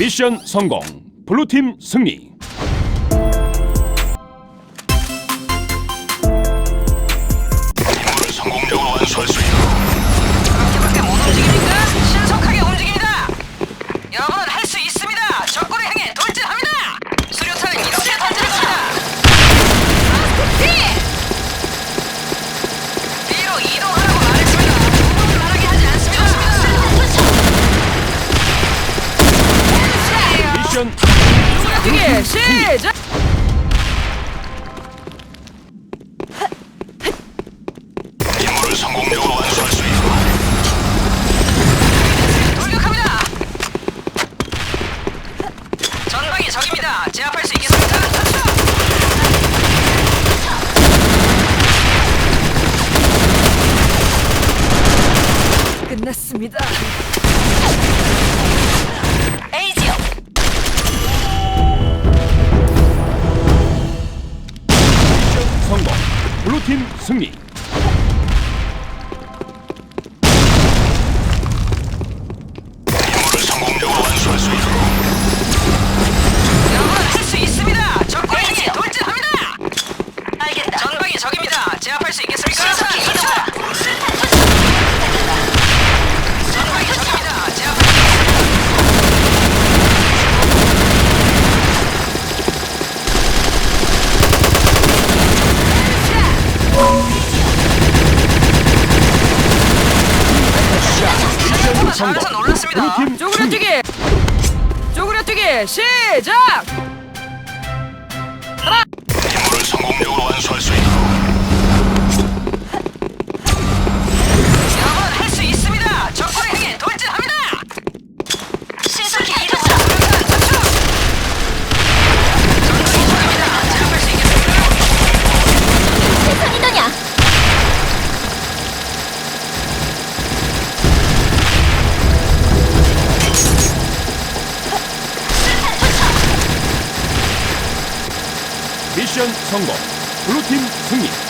미션 성공. 블루팀 승리. 맞추기 시작! 이게 실전. 끝났습니다. 승리. 성공. 자외선 올랐습니다. 쪼그려뛰기 쪼그려뛰기 시작 하나! 미션 성공. 블루팀 승리.